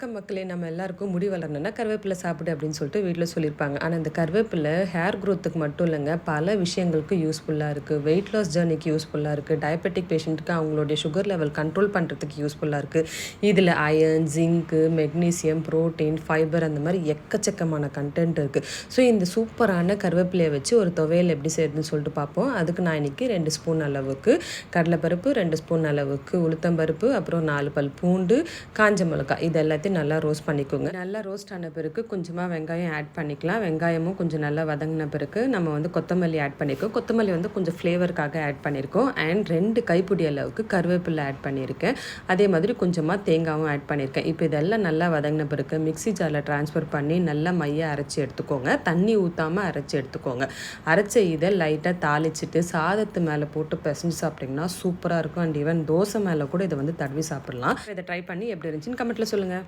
வணக்கம் மக்களே நம்ம எல்லாருக்கும் முடி வளரணும்னா கருவேப்பிலை சாப்பிடு அப்படின்னு சொல்லிட்டு வீட்டில் சொல்லியிருப்பாங்க ஆனால் இந்த கருவேப்பிலை ஹேர் க்ரோத்துக்கு மட்டும் இல்லைங்க பல விஷயங்களுக்கு யூஸ்ஃபுல்லாக இருக்குது வெயிட் லாஸ் ஜேர்னிக்கு யூஸ்ஃபுல்லாக இருக்குது டயபெட்டிக் பேஷண்ட்டுக்கு அவங்களுடைய சுகர் லெவல் கண்ட்ரோல் பண்ணுறதுக்கு யூஸ்ஃபுல்லாக இருக்குது இதில் iron zinc magnesium protein fibre அந்த மாதிரி எக்கச்சக்கமான கண்டென்ட் இருக்குது ஸோ இந்த சூப்பரான கருவேப்பிலையை வச்சு ஒரு துவையல் எப்படி செய்யுதுன்னு சொல்லிட்டு பார்ப்போம். அதுக்கு நான் இன்றைக்கி ரெண்டு ஸ்பூன் அளவுக்கு கடலைப்பருப்பு ரெண்டு ஸ்பூன் அளவுக்கு உளுத்தம்பருப்பு அப்புறம் நாலு பல் பூண்டு காஞ்ச மிளகாய். இது எல்லாத்தையும் நல்லா ரோஸ்ட் பண்ணிக்கோங்க. நல்லா ரோஸ்ட் ஆன பிறகு கொஞ்சமாக வெங்காயம் ஆட் பண்ணிக்கலாம். வெங்காயமும் கொஞ்சம் நல்லா வதங்கின பிறகு நம்ம வந்து கொத்தமல்லி ஆட் பண்ணியிருக்கோம் கொத்தமல்லி வந்து கொஞ்சம் ஃப்ளேவருக்காக ஆட் பண்ணியிருக்கோம் அண்ட் ரெண்டு கைப்பிடி அளவுக்கு கருவேப்பிலை ஆட் பண்ணியிருக்கேன் அதே மாதிரி கொஞ்சமாக தேங்காயும் ஆட் பண்ணியிருக்கேன் இப்போ இதெல்லாம் நல்லா வதங்கின பிறகு மிக்ஸி ஜாரில் ட்ரான்ஸ்ஃபர் பண்ணி நல்லா மையை அரைச்சி எடுத்துக்கோங்க. தண்ணி ஊற்றாமல் அரைச்சி எடுத்துக்கோங்க. அரைச்ச இதை லைட்டாக தாளிச்சிட்டு சாதத்து மேலே போட்டு பிசைஞ்சு சாப்பிட்டிங்கன்னா சூப்பராக இருக்கும். அண்ட் ஈவன் தோசை மேலே கூட இதை வந்து தடவி சாப்பிட்லாம். இதை ட்ரை பண்ணி எப்படி இருந்துச்சுன்னு கமெண்ட்டில் சொல்லுங்கள்